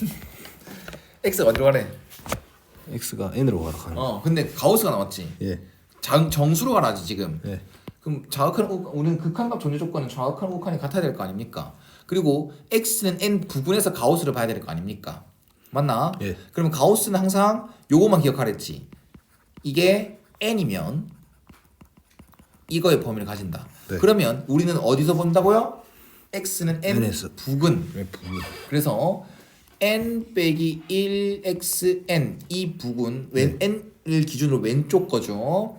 x가 어디로 가래? x가 n으로 가라 가는. 어 근데 가우스가 나왔지. 예. 장, 정수로 가라지 지금. 예. 그럼 좌극한 우- 우리는 극한값 존재 조건은 좌극한 우극한이 같아야 될 거 아닙니까? 그리고 x는 n 부분에서 가우스를 봐야 될 거 아닙니까? 맞나? 예. 그러면 가우스는 항상 요것만 기억하랬지. 이게 n이면 이거의 범위를 가진다. 네. 그러면 우리는 어디서 본다고요? x는 n. 부근. 왜 부분? 그래서 n 빼기 1xn 이 부분 왼 n을 기준으로 왼쪽 거죠.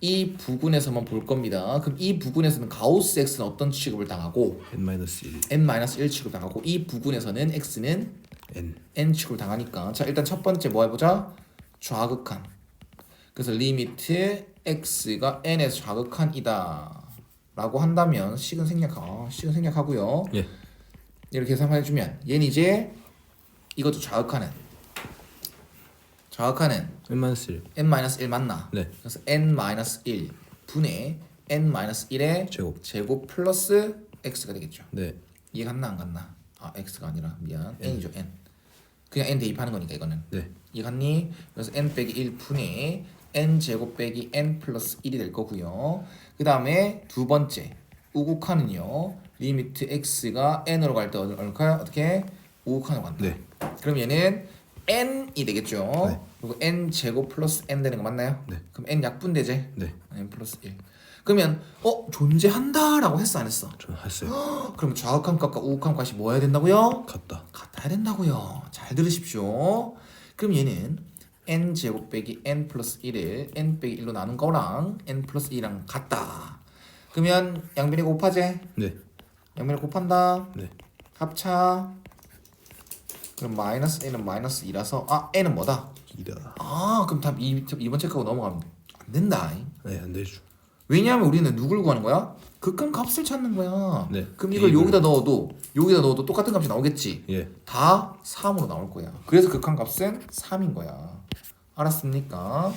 이 부분에서만 볼 겁니다. 그럼 이 부분에서는 가우스 x는 어떤 취급을 당하고 n 마이너스 1 n-1 취급 당하고 이 부분에서는 x는 n. n 취급을 당하니까 자 일단 첫 번째 뭐 해보자 좌극한 그래서 리미트 x가 n에서 좌극한이다 라고 한다면 식은 생략하 식은 생략하고요 예. 이렇게 계산해주면 얘는 이제 이것도 좌극하는 좌극하는 n 마이너스 1 n-1 맞나? 네. 그래서 n-1 분의 n-1의 제곱. 제곱 플러스 x가 되겠죠 네. 이해 갔나 안 갔나? 아 x가 아니라 미안 n이죠 n 그냥 n 대입하는 거니까 이거는 네. 이해 갔니? 그래서 n 빼기 1 분의 n 제곱 빼기 n 플러스 1이 될 거고요 그 다음에 두 번째 우극한은요 리미트 x가 n으로 갈때 얼마야? 어떻게? 우극한으로 간다 네. 그럼 얘는 n이 되겠죠 네. 그리고 n 제곱 플러스 n 되는 거 맞나요? 네. 그럼 n 약분되지? 네. n 플러스 1 그러면 어? 존재한다라고 했어 안 했어? 저는 했어요. 그럼 좌극한 값과 우극한 값이 뭐 해야 된다고요? 같다. 같아야 된다고요. 잘 들으십시오. 그럼 얘는 n 제곱 빼기 n 플러스 1을 n 빼기 1로 나눈 거랑 n 플러스 2랑 같다. 그러면 양변이 곱하지? 네. 양변이 곱한다. 네. 합차. 그럼 마이너스 n은 마이너스 2라서 아 n은 뭐다? 2다. 아 그럼 답 2, 2번 체크하고 넘어가면 안 된다. 네, 안 되죠. 왜냐하면 우리는 누굴 구하는 거야? 극한 값을 찾는 거야. 네. 그럼 이걸 이걸. 여기다 넣어도 여기다 넣어도 똑같은 값이 나오겠지. 예. 다 3으로 나올 거야. 그래서 극한 값은 3인 거야. 알았습니까?